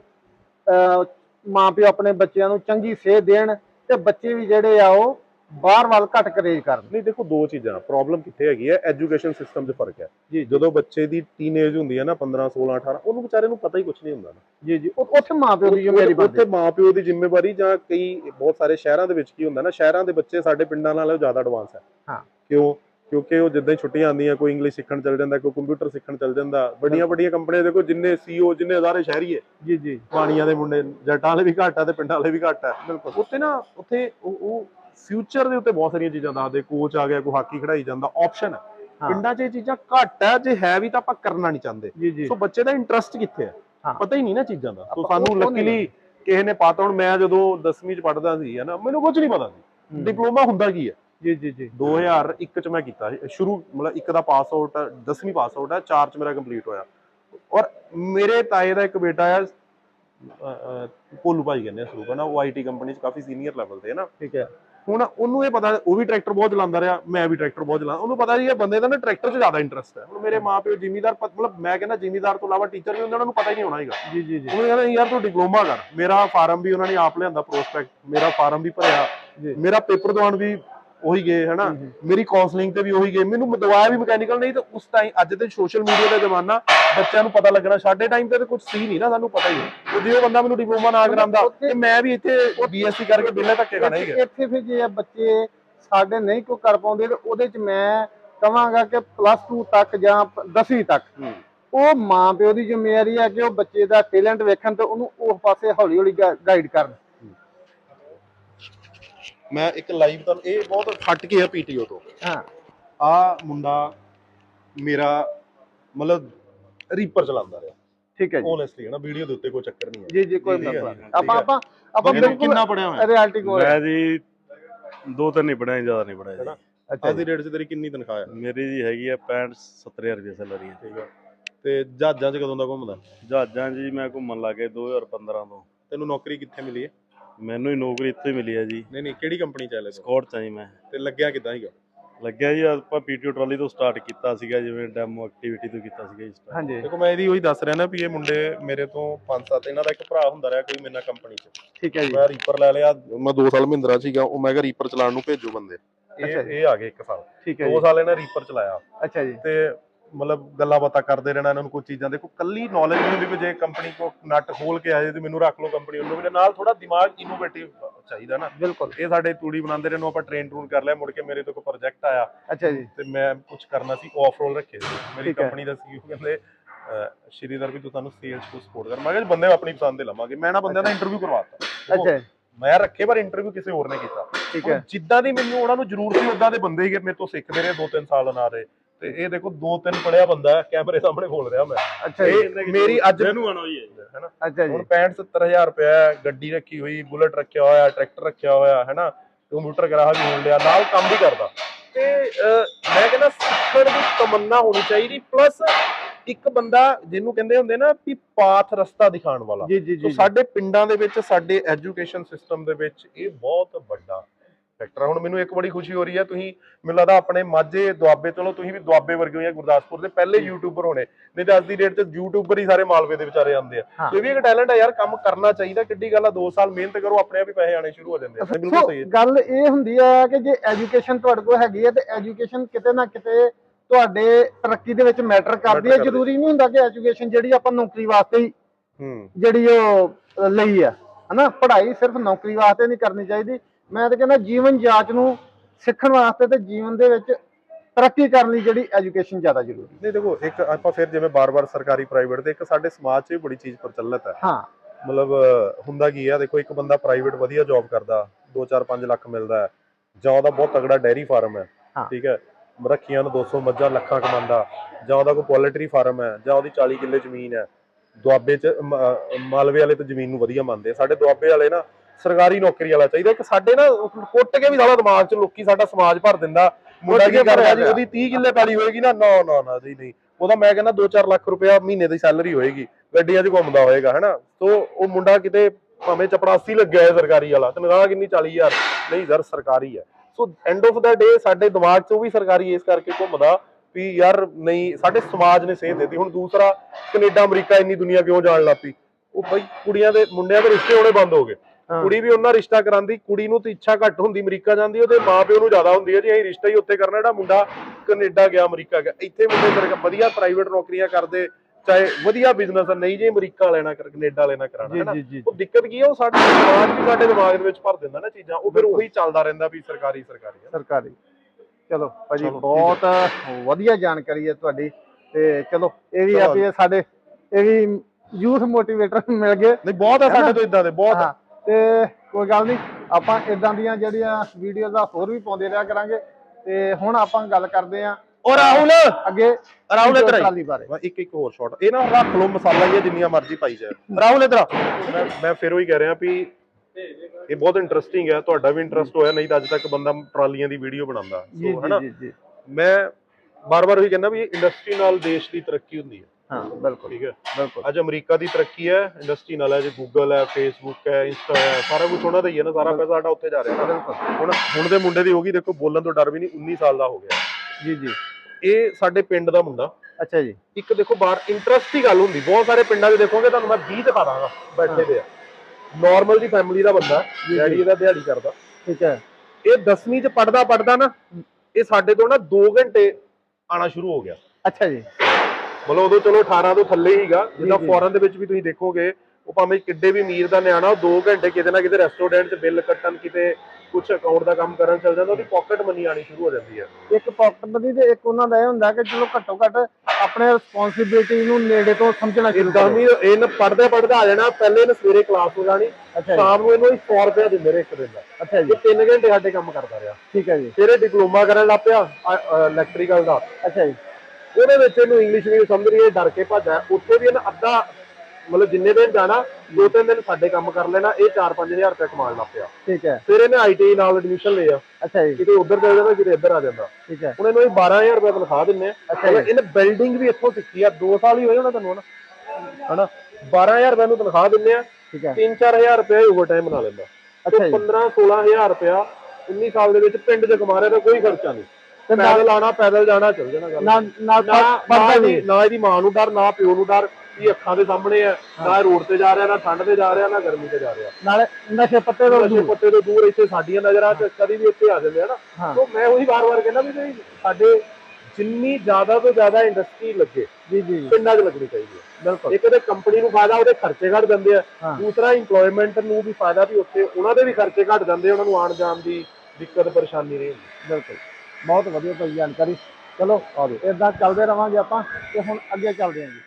ਮਾਪਿਓ ਆਪਣੇ ਬੱਚਿਆਂ ਨੂੰ ਚੰਗੀ ਸੇਧ ਦੇਣ ਤੇ ਬੱਚੇ ਵੀ ਜਿਹੜੇ ਆ ਉਹ ਬਾਹਰ ਵੱਲ ਘੱਟ ਕਰੇਜ ਕਰਨ। ਨਹੀਂ ਦੇਖੋ ਦੋ ਚੀਜ਼ਾਂ ਪ੍ਰੋਬਲਮ ਕਿੱਥੇ ਹੈਗੀ ਹੈ ਐਜੂਕੇਸ਼ਨ ਸਿਸਟਮ 'ਚ ਫ਼ਰਕ ਹੈ। ਜੀ ਜਦੋਂ ਬੱਚੇ ਦੀ ਟੀਨੇਜ ਹੁੰਦੀ ਹੈ ਨਾ 15 16 18 ਉਹਨੂੰ ਵਿਚਾਰੇ ਨੂੰ ਪਤਾ ਹੀ ਕੁਝ ਨਹੀਂ ਹੁੰਦਾ ਨਾ। ਜੀ ਜੀ। ਉੱਥੇ ਮਾਪਿਓ ਦੀ ਜ਼ਿੰਮੇਵਾਰੀ ਉੱਥੇ ਬਣਦੀ ਮਾਪਿਓ ਦੀ ਜ਼ਿੰਮੇਵਾਰੀ ਜਾਂ ਕਈ ਬਹੁਤ ਸਾਰੇ ਸ਼ਹਿਰਾਂ ਦੇ ਵਿੱਚ ਕੀ ਹੁੰਦਾ ਨਾ ਸ਼ਹਿਰਾਂ ਦੇ ਬੱਚੇ ਸਾਡੇ ਪਿੰਡਾਂ ਨਾਲੋਂ ਜ਼ਿਆਦਾ ਐਡਵਾਂਸ ਹੈ। ਹਾਂ। ਕਿਉਂ? ਕਿਉਂਕਿ ਉਹ ਜਿੱਦਾਂ ਹੀ ਛੁੱਟੀਆਂ ਆਉਂਦੀਆਂ ਕੋਈ ਇੰਗਲਿਸ਼ ਸਿੱਖਣ ਚੱਲ ਜਾਂਦਾ ਕੋਈ ਕੰਪਿਊਟਰ ਸਿੱਖਣ ਚੱਲ ਜਾਂਦਾ ਵੱਡੀਆਂ ਵੱਡੀਆਂ ਕੰਪਨੀਆਂ ਦੇਖੋ ਜਿੰਨੇ ਸੀਓ ਜਿੰਨੇ ਹਜ਼ਾਰੇ ਸ਼ਹਿਰੀ ਹੈ ਜੀ ਜੀ। ਪਾਣੀਆਂ ਦੇ ਮੁੰਡੇ ਜੱਟਾਂ ਵਾਲੇ ਵੀ ਘੱਟ ਆ ਤੇ ਪਿੰਡਾਂ ਵਾਲੇ ਵੀ ਘੱਟ ਆ। ਬਿਲਕੁਲ। ਉੱਥੇ ਨਾ ਉੱਥੇ ਉਹ ਉਹ ਫਿਊਚਰ ਦੇ ਉੱਤੇ ਬਹੁਤ ਸਾਰੀਆਂ ਚੀਜ਼ਾਂ ਦੱਸਦੇ ਕੋਚ ਆ ਗਿਆ ਕੋਈ ਹਾਕੀ ਖੜਾਈ ਜਾਂਦਾ ਆਪਸ਼ਨ ਹੈ। ਪਿੰਡਾਂ 'ਚ ਇਹ ਚੀਜ਼ਾਂ ਘੱਟ ਹੈ ਜੇ ਹੈ ਵੀ ਤਾਂ ਆਪਾਂ ਕਰਨਾ ਨਹੀਂ ਚਾਹੁੰਦੇ। ਸੋ ਬੱਚੇ ਦਾ ਇੰਟਰਸਟ ਕਿੱਥੇ ਹੈ ਹਾਂ। ਪਤਾ ਹੀ ਨਹੀਂ ਨਾ ਚੀਜ਼ਾਂ ਦਾ। ਸੋ ਸਾਨੂੰ ਲੱਕੀਲੀ ਕਿਸੇ ਨੇ ਪਾਤਾ ਹੁਣ ਮੈਂ ਜਦੋਂ 10ਵੀਂ ਚ ਪੜ੍ਹਦਾ ਸੀ ਹੈ ਨਾ ਮੈਨੂੰ ਕੁਝ ਨਹੀਂ ਪਤਾ ਸੀ। ਡਿਪਲੋਮਾ ਹੁੰਦਾ ਕੀ ਹੈ ਜੀ ਜੀ ਜੀ। 2001 ਚ ਮੈਂ ਕੀਤਾ ਸੀ। ਸ਼ੁਰੂ ਮਤਲਬ ਇੱਕ ਦਾ ਪਾਸ ਆਊਟ 10ਵੀਂ ਪਾਸ ਆਊਟ ਹੈ 4 ਚ ਮੇਰਾ ਕੰਪਲੀਟ ਹੋਇਆ। ਔਰ ਮੇਰੇ ਤਾਏ ਦਾ ਇੱਕ ਬੇਟਾ ਹੈ ਅ, ਭੋਲੂ ਭਾਈ ਕਹਿੰਦੇ ਆ ਸਰੂਪ ਨਾ? ਉਹ ਆਈਟੀ ਕੰਪਨੀ ਚ ਕਾਫੀ ਸੀਨੀਅਰ ਲੈਵਲ ਤੇ ਹੈ ਨਾ? ਠੀਕ ਹੈ। ਹੁਣ ਉਹਨੂੰ ਇਹ ਪਤਾ ਉਹ ਵੀ ਟਰੈਕਟਰ ਬਹੁਤ ਚਲਾਉਂਦਾ ਰਿਹਾ ਮੈਂ ਵੀ ਟਰੈਕਟਰ ਬਹੁਤ ਚਲਾਉਂਦਾ। ਉਹਨੂੰ ਪਤਾ ਜੀ ਇਹ ਬੰਦੇ ਦਾ ਨਾ ਟਰੈਕਟਰ 'ਚ ਜ਼ਿਆਦਾ ਇੰਟਰਸਟ ਹੈ। ਹੁਣ ਮੇਰੇ ਮਾਪਿਓ ਜ਼ਿਮੀਦਾਰ ਮਤਲਬ ਮੈਂ ਕਹਿੰਦਾ ਜ਼ਿਮੀਦਾਰ ਤੋਂ ਇਲਾਵਾ ਟੀਚਰ ਵੀ ਹੁੰਦੇ ਉਹਨਾਂ ਨੂੰ ਪਤਾ ਹੀ ਨਹੀਂ ਹੋਣਾ ਹੈਗਾ। ਜੀ ਜੀ ਜੀ। ਉਹਨੂੰ ਕਹਿੰਦਾ ਯਾਰ ਤੂੰ ਡਿਪਲੋਮਾ ਕਰ। ਮੇਰਾ ਫਾਰਮ ਵੀ ਉਹਨਾਂ ਨੇ ਆਪ ਲਿਆਂਦਾ ਪ੍ਰੋਸਪੈਕਟ ਮੇਰਾ ਫਾਰਮ ਵੀ ਭਰਿਆ। ਮੇਰਾ ਪੇਪਰ ਦਵਾਉਣ ਵੀ ਉਹੀ ਗਏ ਹਨਾ। ਮੇਰੀ ਕਾਉਂਸਲਿੰਗ ਤੇ ਵੀ ਉਹੀ ਗਏ। ਮੈਨੂੰ ਦਵਾਇਆ ਵੀ ਮਕੈਨੀਕਲ ਨਹੀਂ ਤਾਂ ਉਸ ਟਾਈਮ ਅੱਜ ਤੇ ਸੋਸ਼ਲ ਮੀਡੀਆ ਦਾ ਜ਼ਮਾਨਾ ਬੱਚਿਆਂ ਨੂੰ ਪਤਾ ਲੱਗਣਾ ਸਾਡੇ ਟਾਈਮ ਤੇ ਤਾਂ ਕੁਝ ਸੀ ਨਹੀਂ ਨਾ ਸਾਨੂੰ ਪਤਾ ਹੀ ਉਹ ਜੇ ਉਹ ਬੰਦਾ ਮੈਨੂੰ ਡਿਪਲੋਮਾ ਨਾ ਕਰਾਂਦਾ ਤੇ ਮੈਂ ਵੀ ਇੱਥੇ ਬੀਐਸਸੀ ਕਰਕੇ ਬਿੱਲੇ ਧੱਕੇ ਖਾਣੇ ਹੈਗੇ। ਇੱਥੇ ਫਿਰ ਜੇ ਬੱਚੇ ਸਾਡੇ ਨਹੀਂ ਕੋ ਕਰ ਪਾਉਂਦੇ ਤੇ ਉਹਦੇ ਚ ਮੈਂ ਕਵਾਂਗਾ ਕਿ ਪਲੱਸ 2 ਤੱਕ ਜਾਂ 10ਵੀਂ ਤੱਕ। ਹੂੰ। ਉਹ ਮਾਂ ਪਿਓ ਦੀ ਜ਼ਿੰਮੇਵਾਰੀ ਹੈ ਕਿ ਉਹ ਬੱਚੇ ਦਾ ਟੈਲੈਂਟ ਵੇਖਣ ਤੇ ਉਹਨੂੰ ਉਸ ਪਾਸੇ ਹੌਲੀ ਹੌਲੀ ਗਾਈਡ ਕਰਨ। ਮੈਂ ਇੱਕ ਲਾਈਵ ਤੁਹਾਨੂੰ ਇਹ ਬਹੁਤ ਹਟ ਕੇ ਆ ਪੀਟੀਓ ਤੋਂ ਹਾਂ। ਆ ਮੁੰਡਾ ਮੇਰਾ ਮਤਲਬ ਰੀਪਰ ਚਲਾਉਂਦਾ ਰਿਹਾ। ਠੀਕ ਹੈ ਜੀ। ਓਨੈਸਟਲੀ ਹੈ ਨਾ ਵੀਡੀਓ ਦੇ ਉੱਤੇ ਕੋਈ ਚੱਕਰ ਨਹੀਂ ਹੈ। ਜੀ ਜੀ ਕੋਈ ਮਸਲਾ। ਆਪਾਂ ਆਪਾਂ ਆਪਾਂ ਕਿੰਨਾ ਪੜਿਆ ਹੋਇਆ? ਰਿਐਲਿਟੀ ਕੋਲ ਮੈਂ ਜੀ ਦੋ ਤਿੰਨ ਨਹੀਂ ਪੜਿਆ ਜ਼ਿਆਦਾ ਨਹੀਂ ਪੜਿਆ? ਜੀ। ਅੱਛਾ ਅੱਜ ਦੀ। ਰੇਟ 'ਚ ਤੇਰੀ ਕਿੰਨੀ ਤਨਖਾਹ ਹੈ? ਮੇਰੀ ਜੀ ਹੈਗੀ ਆ 65 70000 ਰੁਪਏ ਸੈਲਰੀ ਹੈ। ਠੀਕ ਹੈ। ਤੇ ਜਹਾਜ਼ਾਂ 'ਚ ਕਦੋਂ ਦਾ ਘੁੰਮਦਾ? ਜਹਾਜ਼ਾਂ ਜੀ ਮੈਂ ਘੁੰਮਣ ਲੱਗੇ 2015 ਤੋਂ। ਤੈਨੂੰ ਨੌਕਰੀ ਕਿੱਥੇ ਮਿਲੀ ਹੈ? ਮੈਨੂੰ ਹੀ ਨੌਕਰੀ ਇੱਥੇ ਹੀ ਮਿਲੀ ਹੈ ਜੀ। ਨਹੀਂ ਨਹੀਂ ਕਿਹੜੀ ਕੰਪਨੀ ਚ ਆਲੇ ਸਕਾਟ ਚ ਆ ਜੀ ਮੈਂ। ਤੇ ਲੱਗਿਆ ਕਿੱਦਾਂ ਸੀਗਾ? ਲੱਗਿਆ ਜੀ ਆਪਾਂ ਪੀਟੀਓ ਟਰਾਲੀ ਤੋਂ ਸਟਾਰਟ ਕੀਤਾ ਸੀਗਾ ਜਿਵੇਂ ਡੈਮੋ ਐਕਟੀਵਿਟੀ ਤੋਂ ਕੀਤਾ ਸੀਗਾ ਜੀ start। ਹਾਂਜੀ। ਦੇਖੋ ਮੈਂ ਇਹਦੀ ਉਹੀ ਦੱਸ ਰਿਹਾ ਨਾ ਵੀ ਇਹ ਮੁੰਡੇ ਮੇਰੇ ਤੋਂ 5-7 ਇਹਨਾਂ ਦਾ ਇੱਕ ਭਰਾ ਹੁੰਦਾ ਰਿਹਾ ਕੋਈ ਮੇਰੇ ਨਾਲ ਕੰਪਨੀ 'ਚ। ਠੀਕ ਹੈ ਜੀ। ਮੈਂ ਰੀਪਰ ਲੈ ਲਿਆ ਮੈਂ 2 ਸਾਲ ਮਹਿੰਦਰਾ ਸੀਗਾ ਉਹ ਮੈਂ ਕਿਹਾ ਰੀਪਰ ਚਲਾਉਣ ਨੂੰ ਭੇਜੋ ਬੰਦੇ। ਅੱਛਾ ਇਹ ਜੀ। ਇਹ ਆ ਗਏ ਇੱਕ ਸਾਲ। ਠੀਕ ਹੈ 2 ਜੀ। ਸਾਲ ਇਹਨਾਂ ਰੀਪਰ ਚਲਾਇਆ। ਅੱਛਾ ਜੀ। ਤੇ ਮਤਲਬ ਗੱਲਾਂ ਬਾਤਾਂ ਕਰਦੇ ਰਹਿਣਾ ਇਹਨਾਂ ਨੂੰ ਕੋਈ ਚੀਜ਼ਾਂ ਦੇਖੋ ਕੱਲੀ ਨੌਲੇਜ ਨਹੀਂ ਹੁੰਦੀ ਵੀ ਜੇ ਕੰਪਨੀ ਕੋ ਨੱਟ ਖੋਲ ਕੇ ਆਏ ਤੇ ਮੈਨੂੰ ਰੱਖ ਲਓ ਕੰਪਨੀ ਉਹਨੂੰ ਵੀ ਨਾਲ ਥੋੜਾ ਦਿਮਾਗ ਇਨੋਵੇਟਿਵ ਚਾਹੀਦਾ ਨਾ। ਬਿਲਕੁਲ। ਇਹ ਸਾਡੇ ਤੂੜੀ ਬਣਾਉਂਦੇ ਰਹੇ ਨੂੰ ਆਪਾਂ ਟ੍ਰੇਨ ਟਰੂਨ ਕਰ ਲਿਆ ਮੁੜ ਕੇ ਮੇਰੇ ਤੋਂ ਕੋਈ ਪ੍ਰੋਜੈਕਟ ਆਇਆ। ਅੱਛਾ ਜੀ। ਤੇ ਮੈਂ ਕੁਝ ਕਰਨਾ ਸੀ ਆਫ ਰੋਲ ਰੱਖੇ ਸੀ। ਮੇਰੀ। ਕੰਪਨੀ ਦਾ ਸੀਓ ਕਹਿੰਦੇ ਅਹ, ਸ਼੍ਰੀਧਰ ਵੀ ਤੂੰ ਤੁਹਾਨੂੰ ਸੇਲਸ ਨੂੰ ਸਪੋਰਟ ਕਰ। ਮੈਂ ਕਿਹਾ ਬੰਦੇ ਆਪਣੀ ਪਸੰਦ ਦੇ ਲਵਾਂਗੇ। ਮੈਂ ਨਾ ਬੰਦਿਆਂ ਦਾ ਇੰਟਰਵਿਊ ਕਰਵਾਤਾ। ਅੱਛਾ। ਮੈਂ ਰੱਖੇ ਪਰ ਇੰਟਰਵਿਊ ਕਿਸੇ ਹੋਰ ਨੇ ਕੀਤਾ। ਠੀਕ ਹੈ। ਜਿੱਦਾਂ ਦੀ ਮੈਨੂੰ ਉਹਨਾਂ ਨੂੰ ਜ਼ਰੂਰਤ ਸੀ ਉਦਾਂ ਦੇ ਬੰਦੇ ਹੀ ਮੇਰੇ ਤੋਂ ਸਿੱਖਦੇ ਰਹੇ ਦੋ ਤਿੰਨ ਸਾਲ ਨਾਲ ਰਹੇ ਤੇ ਇਹ ਦੇਖੋ ਦੋ ਤਿੰਨ ਪੜਿਆ ਬੰਦਾ ਹੈ, ਕੈਮਰੇ ਸਾਹਮਣੇ ਬੋਲ ਰਿਹਾ ਮੈਂ। ਅੱਛਾ ਜੀ। ਇਹ ਮੇਰੀ ਅੱਜ ਮੈਨੂੰ ਆਣਾ ਹੀ ਹੈ ਹੈਨਾ? ਅੱਛਾ ਜੀ। ਹੁਣ 65 70000 ਰੁਪਏ ਗੱਡੀ ਰੱਖੀ ਹੋਈ ਬੁਲਟ ਰੱਖਿਆ ਹੋਇਆ ਟਰੈਕਟਰ ਰੱਖਿਆ ਹੋਇਆ ਹੈਨਾ? ਕੰਪਿਊਟਰ ਗਰਾਹ ਵੀ ਹੋਣ ਲਿਆ ਨਾਲ ਕੰਮ ਵੀ ਕਰਦਾ। ਤੇ ਮੈਂ ਕਹਿੰਦਾ ਸਿੱਖਣ ਦੀ ਤਮੰਨਾ ਹੋਣੀ ਚਾਹੀਦੀ ਪਲੱਸ ਇੱਕ ਬੰਦਾ ਜਿਹਨੂੰ ਕਹਿੰਦੇ ਹੁੰਦੇ ਨਾ ਵੀ ਪਾਥ ਰਸਤਾ ਦਿਖਾਉਣ ਵਾਲਾ। ਜੀ ਜੀ ਸੋ ਜੀ। ਸਾਡੇ ਪਿੰਡਾਂ ਦੇ ਵਿੱਚ ਸਾਡੇ ਐਜੂਕੇਸ਼ਨ ਸਿਸਟਮ ਦੇ ਵਿੱਚ ਇਹ ਬਹੁਤ ਵੱਡਾ ਫੈਕਟਰ ਹੁਣ ਮੈਨੂੰ ਇੱਕ ਬੜੀ ਖੁਸ਼ੀ ਹੋ ਰਹੀ ਹੈ ਤੁਸੀਂ ਮੈਨੂੰ ਲੱਗਦਾ ਆਪਣੇ ਮਾਝੇ ਦੁਆਬੇ ਚਲੋ ਤੁਸੀਂ ਵੀ ਦੁਆਬੇ ਵਰਗੇ ਹੋ ਜਾਂ ਗੁਰਦਾਸਪੁਰ ਦੇ ਪਹਿਲੇ ਯੂਟਿਊਬਰ ਹੋਣੇ। ਨਹੀਂ ਤਾਂ ਅੱਜ ਦੀ ਡੇਟ 'ਚ ਯੂਟਿਊਬਰ ਹੀ ਸਾਰੇ ਮਾਲਵੇ ਦੇ ਵਿਚਾਰੇ ਆਉਂਦੇ ਆ। ਇਹ ਵੀ ਇੱਕ ਟੈਲੈਂਟ ਹੈ ਯਾਰ ਕੰਮ ਕਰਨਾ ਚਾਹੀਦਾ ਕਿੱਡੀ ਗੱਲ ਆ 2 ਸਾਲ ਮਿਹਨਤ ਕਰੋ ਆਪਣੇ ਆਪ ਹੀ ਪੈਸੇ ਆਣੇ ਸ਼ੁਰੂ ਹੋ ਜਾਂਦੇ ਆ। ਬਿਲਕੁਲ ਸਹੀ ਹੈ। ਗੱਲ ਇਹ ਹੁੰਦੀ ਹੈ ਕਿ ਜੇ ਐਜੂਕੇਸ਼ਨ ਤੁਹਾਡੇ ਕੋਲ ਹੈਗੀ ਹੈ ਤੇ ਐਜੂਕੇਸ਼ਨ ਕਿਤੇ ਨਾ ਕਿਤੇ ਤੁਹਾਡੇ ਤਰੱਕੀ ਦੇ ਵਿੱਚ ਮੈਟਰ ਕਰਦੀ ਹੈ। ਜ਼ਰੂਰੀ ਨਹੀਂ ਹੁੰਦਾ ਕਿ ਐਜੂਕੇਸ਼ਨ ਜਿਹੜੀ ਆਪਾਂ ਨੌਕਰੀ ਵਾਸਤੇ ਹੀ ਹੂੰ। ਜਿਹੜੀ ਉਹ ਲਈ ਆ। ਹਨਾ? ਪੜ੍ਹਾਈ ਸਿਰਫ ਨੌਕਰੀ ਵਾਸਤੇ ਨਹੀਂ ਕਰਨੀ ਚਾਹੀਦੀ। ਮੈਂ ਤਾਂ ਕਹਿੰਦਾ ਜੀਵਨ ਜਾਂਚ ਨੂੰ ਸਿੱਖਣ ਵਾਸਤੇ ਤੇ ਜੀਵਨ ਦੇ ਵਿੱਚ ਤਰੱਕੀ ਕਰਨ ਲਈ ਜਿਹੜੀ ਐਜੂਕੇਸ਼ਨ ਜ਼ਿਆਦਾ ਜ਼ਰੂਰੀ ਨਹੀਂ ਦੇਖੋ ਇੱਕ ਆਪਾਂ ਫਿਰ ਜਿਵੇਂ ਬਾਰ-ਬਾਰ ਸਰਕਾਰੀ ਪ੍ਰਾਈਵੇਟ ਦੇ ਇੱਕ ਸਾਡੇ ਸਮਾਜ 'ਚ ਵੀ ਬੜੀ ਚੀਜ਼ ਪ੍ਰਚਲਿਤ ਹੈ। ਹਾਂ। ਮਤਲਬ ਹੁੰਦਾ ਕੀ ਆ ਦੇਖੋ ਇੱਕ ਬੰਦਾ ਪ੍ਰਾਈਵੇਟ ਵਧੀਆ ਜੌਬ ਕਰਦਾ 2-4-5 ਲੱਖ ਮਿਲਦਾ ਹੈ ਜਾਂ ਉਹਦਾ ਬਹੁਤ ਤਗੜਾ ਡੈਰੀ ਫਾਰਮ ਹੈ। ਠੀਕ ਹੈ ਰੱਖੀਆਂ ਨੂੰ 200 ਮੱਝਾਂ ਲੱਖਾਂ ਕਮਾਉਂਦਾ ਜਾਂ ਉਹਦਾ ਕੋਈ ਪੋਲਟਰੀ ਫਾਰਮ ਹੈ ਜਾਂ ਉਹਦੀ 40 ਕਿੱਲੇ ਜ਼ਮੀਨ ਹੈ ਦੁਆਬੇ 'ਚ ਮਾਲਵੇ ਵਾਲੇ ਤਾਂ ਜ਼ਮੀਨ ਨੂੰ ਵਧੀਆ ਮੰਨਦੇ ਆ। ਸਾਡੇ ਦੁਆਬੇ ਵਾਲੇ ਨਾ ਸਰਕਾਰੀ ਨੌਕਰੀ ਵਾਲਾ ਚਾਹੀਦਾ। ਇੱਕ ਸਾਡੇ ਨਾ ਕੁੱਟ ਕੇ ਵੀ ਸਾਲਾ ਦਿਮਾਗ 'ਚ ਲੋਕੀ ਸਾਡਾ ਸਮਾਜ ਭਰ ਦਿੰਦਾ। ਮੁੰਡਾ ਕੀ ਕਰਦਾ ਜੀ। ਉਹਦੀ 30 ਕਿੱਲੇ ਪੈਲੀ ਹੋਏਗੀ ਨਾ। ਨਾ ਨਾ ਨਾ ਜੀ ਨਹੀਂ। ਉਹਦਾ ਮੈਂ ਕਹਿੰਦਾ 2-4 ਲੱਖ ਰੁਪਇਆ ਮਹੀਨੇ ਦੀ ਸੈਲਰੀ ਹੋਏਗੀ। ਗੱਡੀਆਂ 'ਚ ਘੁੰਮਦਾ ਹੋਏਗਾ ਹੈਨਾ? ਸੋ ਉਹ ਮੁੰਡਾ ਕਿਤੇ ਭਾਵੇਂ ਚਪੜਾਸੀ ਲੱਗਿਆ ਹੋਇਆ ਸਰਕਾਰੀ ਵਾਲਾ ਤਨਖਾਹ ਕਿੰਨੀ 40000 ਨਹੀਂ ਸਰ ਸਰਕਾਰੀ ਹੈ। ਸੋ ਐਂਡ ਆਫ ਦਾ ਡੇ ਸਾਡੇ ਦਿਮਾਗ 'ਚ ਉਹ ਵੀ ਸਰਕਾਰੀ ਇਸ ਕਰਕੇ ਘੁੰਮਦਾ ਵੀ ਯਾਰ ਨਹੀਂ ਸਾਡੇ ਸਮਾਜ ਨੇ ਸੇਧ ਦਿੱਤੀ। ਹੁਣ ਦੂਸਰਾ ਕੈਨੇਡਾ ਅਮਰੀਕਾ ਇੰਨੀ ਦੁਨੀਆ ਕਿਉਂ ਜਾਣ ਲੱਪੀ ਉਹ ਬਈ ਕੁੜੀਆਂ ਦੇ ਮੁੰਡਿਆਂ ਦੇ ਰਿਸ਼ਤੇ ਹੋਣੇ ਬੰਦ ਹੋ ਗਏ। ਹਾਂ। ਕੁੜੀ ਵੀ ਉਹਨਾਂ ਰਿਸ਼ਤਾ ਕਰਾਂਦੀ ਕੁੜੀ ਨੂੰ ਤੇ ਇੱਛਾ ਘੱਟ ਹੁੰਦੀ ਅਮਰੀਕਾ ਜਾਂਦੀ ਉਹਦੇ ਮਾਪਿਓ ਨੂੰ ਜ਼ਿਆਦਾ ਹੁੰਦੀ ਹੈ ਜੀ। ਅਸੀਂ ਰਿਸ਼ਤਾ ਹੀ ਉੱਥੇ ਕਰਨਾ ਜਿਹੜਾ ਮੁੰਡਾ ਕੈਨੇਡਾ ਗਿਆ ਅਮਰੀਕਾ ਗਿਆ। ਇੱਥੇ ਮੁੰਡੇ ਵਧੀਆ ਪ੍ਰਾਈਵੇਟ ਨੌਕਰੀਆਂ ਕਰਦੇ ਚਾਹੇ ਵਧੀਆ ਬਿਜ਼ਨਸ ਨਹੀਂ ਜੇ ਅਮਰੀਕਾ ਲੈਣਾ ਕਰ ਕੈਨੇਡਾ ਲੈਣਾ ਕਰਾਣਾ ਹੈ ਨਾ ਉਹ ਦਿੱਕਤ ਕੀ ਹੈ ਉਹ ਸਾਡੇ ਸਮਾਜ ਵੀ ਸਾਡੇ ਦਿਮਾਗ ਦੇ ਵਿੱਚ ਭਰ ਦਿੰਦਾ ਨਾ ਚੀਜ਼ਾਂ। ਉਹ ਫਿਰ ਉਹੀ ਚੱਲਦਾ ਰਹਿੰਦਾ ਵੀ ਸਰਕਾਰੀ ਸਰਕਾਰੀ ਸਰਕਾਰੀ। ਚਲੋ ਭਾਜੀ ਬਹੁਤ ਵਧੀਆ ਜਾਣਕਾਰੀ ਹੈ ਤੁਹਾਡੀ। ਤੇ ਚਲੋ ਇਹ ਵੀ ਆ। ਵੀ ਸਾਡੇ ਇਹ ਵੀ ਯੂਥ ਮੋਟੀਵੇਟਰ ਮਿਲ ਗਏ। ਨਹੀਂ ਬਹੁਤ ਹੈ ਸਾਡੇ ਤੋਂ ਇਦਾਂ ਦੇ ਬਹੁਤ ਤੇ ਕੋਈ ਗੱਲ ਨਹੀਂ ਆਪਾਂ ਇਦਾਂ ਦੀਆਂ ਜਿਹੜੀਆਂ ਵੀਡੀਓਜ਼ ਆ ਹੋਰ ਵੀ ਪਾਉਂਦੇ ਰਿਹਾ ਕਰਾਂਗੇ। ਤੇ ਹੁਣ ਆਪਾਂ ਗੱਲ ਕਰਦੇ ਆਂ ਔਰ ਰਾਹੁਲ! ਅੱਗੇ ਰਾਹੁਲ ਇੱਧਰ। ਟਰਾਲੀ ਬਾਰੇ। ਇੱਕ ਇੱਕ ਹੋਰ ਸ਼ਾਟ ਇਹ ਨਾ ਰੱਖ ਲਓ ਮਸਾਲਾ ਹੀ ਹੈ ਜਿੰਨੀਆਂ ਮਰਜ਼ੀ ਪਾਈ ਜਾਏ। ਰਾਹੁਲ ਇਧਰ ਮੈਂ ਮੈਂ ਫਿਰ ਉਹੀ ਕਹਿ ਰਿਹਾ ਵੀ ਇਹ ਬਹੁਤ ਇੰਟਰਸਟਿੰਗ ਹੈ ਤੁਹਾਡਾ ਵੀ ਇੰਟਰਸਟ ਹੋਇਆ ਨਹੀਂ ਤਾਂ ਅੱਜ ਤੱਕ ਬੰਦਾ ਟਰਾਲੀਆਂ ਦੀ ਵੀਡੀਓ ਬਣਾਉਂਦਾ। ਸੋ ਹਨਾ? ਜੀ ਜੀ। ਜੀ ਮੈਂ ਬਾਰ-ਬਾਰ ਉਹੀ ਕਹਿੰਦਾ ਵੀ ਇੰਡਸਟਰੀ ਨਾਲ ਦੇਸ਼ ਦੀ ਤਰੱਕੀ ਹੁੰਦੀ ਹੈ। ਹਾਂ ਬਿਲਕੁਲ ਠੀਕ ਹੈ। ਬਿਲਕੁਲ। ਅੱਜ ਅਮਰੀਕਾ ਦੀ ਤਰੱਕੀ ਹੈ ਇੰਡਸਟਰੀ ਨਾਲ ਹੈ ਜੇ ਗੂਗਲ ਹੈ ਫੇਸਬੁੱਕ ਹੈ ਇੰਸਟਾ ਹੈ ਸਾਰਾ ਕੁਝ ਉਹਨਾਂ ਦਾ ਹੀ ਹੈ ਨਾ ਸਾਰਾ ਪੈਸਾ ਸਾਡਾ ਉੱਥੇ ਜਾ ਰਿਹਾ। ਬਿਲਕੁਲ। ਹੁਣ ਹੁਣ ਦੇ ਮੁੰਡੇ ਦੀ ਹੋਗੀ ਦੇਖੋ ਬੋਲਣ ਤੋਂ ਡਰ ਵੀ ਨਹੀਂ 19 ਸਾਲ ਦਾ ਹੋ ਗਿਆ। ਜੀ ਜੀ। ਇਹ ਸਾਡੇ ਪਿੰਡ ਦਾ ਮੁੰਡਾ। ਅੱਛਾ ਜੀ। ਇੱਕ ਦੇਖੋ ਬਾਹਰ ਇੰਟਰਸਟ ਦੀ ਗੱਲ ਹੁੰਦੀ ਬਹੁਤ ਸਾਰੇ ਪਿੰਡਾਂ 'ਚ ਦੇਖੋਗੇ ਤੁਹਾਨੂੰ ਮੈਂ 20 ਦਿਖਾ ਦਾਂਗਾ ਬੈਠੇ ਦੇ ਆ। ਨਾਰਮਲ ਦੀ ਫੈਮਿਲੀ ਦਾ ਬੰਦਾ ਡੈਡੀ। ਇਹਦਾ ਦਿਹਾੜੀ ਕਰਦਾ। ਠੀਕ ਹੈ। ਇਹ 10ਵੀਂ 'ਚ ਪੜਦਾ ਪੜਦਾ ਨਾ ਇਹ ਸਾਡੇ ਤੋਂ ਨਾ 2 ਘੰਟੇ ਆਣਾ ਸ਼ੁਰੂ ਹੋ ਗਿਆ। ਅੱਛਾ ਜੀ। ਮਤਲਬ ਉਦੋਂ ਚਲੋ 18 ਤੋਂ ਥੱਲੇ ਹੀਗਾ ਜਿੱਦਾਂ। ਫੋਰਨ ਦੇ ਵਿੱਚ ਵੀ ਤੁਸੀਂ ਦੇਖੋਗੇ ਉਹ ਭਾਵੇਂ ਕਿੱਡੇ ਵੀ ਅਮੀਰ ਦਾ ਨਿਆਣਾ ਉਹ 2 ਘੰਟੇ ਕਿਤੇ ਨਾ ਕਿਤੇ ਰੈਸਟੋਰੈਂਟ 'ਚ ਬਿੱਲ ਕੱਟਣ ਕਿਤੇ ਕੁਝ ਅਕਾਊਂਟ ਦਾ ਕੰਮ ਕਰਨ ਚੱਲ ਜਾਂਦਾ ਉਹਦੀ ਪਾਕਟ ਮਨੀ ਆਣੀ ਸ਼ੁਰੂ ਹੋ ਜਾਂਦੀ ਹੈ ਇੱਕ ਪਾਕਟ ਮਨੀ ਤੇ ਇੱਕ ਉਹਨਾਂ ਦਾ ਇਹ ਹੁੰਦਾ ਕਿ ਚਲੋ ਘੱਟੋ ਘੱਟ ਆਪਣੇ ਰਿਸਪੌਂਸਿਬਿਲਟੀ ਨੂੰ ਨੇੜੇ ਤੋਂ ਸਮਝਣਾ ਸ਼ੁਰੂ ਇਦਾਂ ਕਰੋ। ਵੀ ਇਹਨ ਪੜਦੇ ਪੜਦਾ ਆ ਜਾਣਾ ਪਹਿਲੇ ਇਹਨੇ ਸਵੇਰੇ ਕਲਾਸ ਹੋ ਜਾਣੀ ਸ਼ਾਮ ਨੂੰ ਇਹਨੂੰ 100 ਰੁਪਏ ਦਿੰਦੇ ਰਹੇ ਇੱਕ ਦਿਨ ਦਾ। ਅੱਛਾ ਜੀ। ਇਹ 3 ਘੰਟੇ ਸਾਡੇ ਕੰਮ ਕਰਦਾ ਰਿਹਾ। ਠੀਕ ਹੈ ਜੀ। ਫਿਰ ਇਹ ਡਿਪਲੋਮਾ ਕਰਨ ਲੱਗ ਪਿਆ ਇਲੈਕਟ੍ਰੀਕਲ ਦਾ। ਅੱਛਾ ਜੀ। ਉਹਦੇ ਵਿੱਚ ਇਹਨੂੰ ਇੰਗਲਿਸ਼ ਨਹੀਂ ਸਮਝ ਰਹੀ ਇਹ ਡਰ ਕੇ ਭੱਜਾ ਉੱਥੇ ਵੀ ਇਹਨੇ ਅੱਧਾ ਮਤਲਬ ਜਿੰਨੇ ਦਿਨ ਜਾਣਾ ਦੋ ਤਿੰਨ ਦਿਨ ਸਾਡੇ ਕੰਮ ਕਰ ਲੈਣਾ ਇਹ 4-5000 ਰੁਪਏ ਕਮਾਉਣ ਲੱਗ ਪਿਆ। ਠੀਕ ਹੈ। ਫਿਰ ਇਹਨੇ ਆਈਟੀ ਨਾਲ ਐਡਮਿਸ਼ਨ ਲਿਆ। ਅੱਛਾ ਜੀ। ਕਿਤੇ ਉੱਧਰ ਚਲ ਜਾਂਦਾ ਕਿਤੇ ਇੱਧਰ ਆ ਜਾਂਦਾ। ਠੀਕ ਹੈ। ਹੁਣ ਇਹਨੂੰ ਇਹ 12000 ਰੁਪਏ ਤਨਖਾਹ ਦਿੰਨੇ ਆ ਅੱਛਾ ਇਹਨੇ ਬਿਲਡਿੰਗ ਵੀ ਇੱਥੋਂ ਸਿੱਖੀ ਆ। 2 ਸਾਲ ਹੀ ਹੋਏ ਹੋਣਾ ਤੁਹਾਨੂੰ ਹਨਾ? ਹਨਾ? 12000 ਰੁਪਏ ਨੂੰ ਤਨਖਾਹ ਦਿੰਨੇ ਆ ਠੀਕ ਹੈ। 3-4000 ਰੁਪਏ ਓਵਰ ਟਾਈਮ ਬਣਾ ਲੈਂਦਾ। ਅੱਛਾ ਜੀ। 15-16000 ਰੁਪਇਆ 19 ਸਾਲ ਦੇ ਵਿੱਚ ਪਿੰਡ 'ਚ ਕਮਾ ਰਿਹਾ ਤਾਂ ਕੋਈ ਖਰਚਾ ਨਹੀਂ। ਤੇ ਪੈਦਲ ਆਣਾ ਪੈਦਲ ਜਾਣਾ ਚੱਲ ਜਾਣਾ ਗੱਲ। ਨਾ ਨਾ ਪੜਦਾ ਨਹੀਂ ਨਾ ਇਹਦੀ ਮਾਂ ਨੂੰ ਡਰ ਨਾ ਪਿਓ ਨੂੰ ਡਰ ਇਹ ਅੱਖਾਂ ਦੇ ਸਾਹਮਣੇ ਆ ਨਾ ਰੋਡ ਤੇ ਜਾ ਰਿਹਾ ਨਾ ਠੰਡ ਤੇ ਜਾ ਰਿਹਾ ਨਾ ਗਰਮੀ ਤੇ ਜਾ ਰਿਹਾ। ਨਾਲੇ ਨਸ਼ੇ ਪੱਤੇ ਤੋਂ ਨਸ਼ੇ ਪੱਤੇ ਤੋਂ ਦੂਰ ਇੱਥੇ ਸਾਡੀਆਂ ਨਜ਼ਰਾਂ 'ਚ ਕਦੀ ਵੀ ਇੱਥੇ ਆ ਜਾਂਦੇ ਆ ਨਾ। ਤੋਂ ਮੈਂ ਉਹੀ ਵਾਰ-ਵਾਰ ਕਹਿੰਦਾ ਵੀ ਸਾਡੇ ਜਿੰਨੀ ਜ਼ਿਆਦਾ ਤੋਂ ਜ਼ਿਆਦਾ ਇੰਡਸਟਰੀ ਲੱਗੇ ਜੀ ਜੀ। ਪਿੰਡਾਂ 'ਚ ਲੱਗਣੀ ਚਾਹੀਦੀ ਹੈ। ਬਿਲਕੁਲ। ਇੱਕ ਤੇ ਕੰਪਨੀ ਨੂੰ ਫਾਇਦਾ ਉਹਦੇ ਖਰਚੇ ਘੱਟ ਜਾਂਦੇ ਆ। ਦੂਸਰਾ ਇੰਪਲੋਇਮੈਂਟ ਨੂੰ ਵੀ ਫਾਇਦਾ ਵੀ ਉੱਥੇ ਉਹਨਾਂ ਦੇ ਵੀ ਖਰਚੇ ਘੱਟ ਜਾਂਦੇ ਉਹਨਾਂ ਨੂੰ ਆਉਣ ਜਾਣ ਦੀ ਦਿੱਕਤ ਪਰੇਸ਼ਾਨੀ ਨਹੀਂ ਹੁੰਦੀ। ਬਿਲਕੁਲ। ਬਹੁਤ ਵਧੀਆ ਭਾਈ ਜਾਣਕਾਰੀ ਚਲੋ ਆ ਜਾਓ। ਇਦਾਂ ਚੱਲਦੇ ਰਵਾਂਗੇ ਆਪਾਂ ਤੇ ਹੁਣ ਅੱਗੇ ਚੱਲਦੇ ਹਾਂ ਜੀ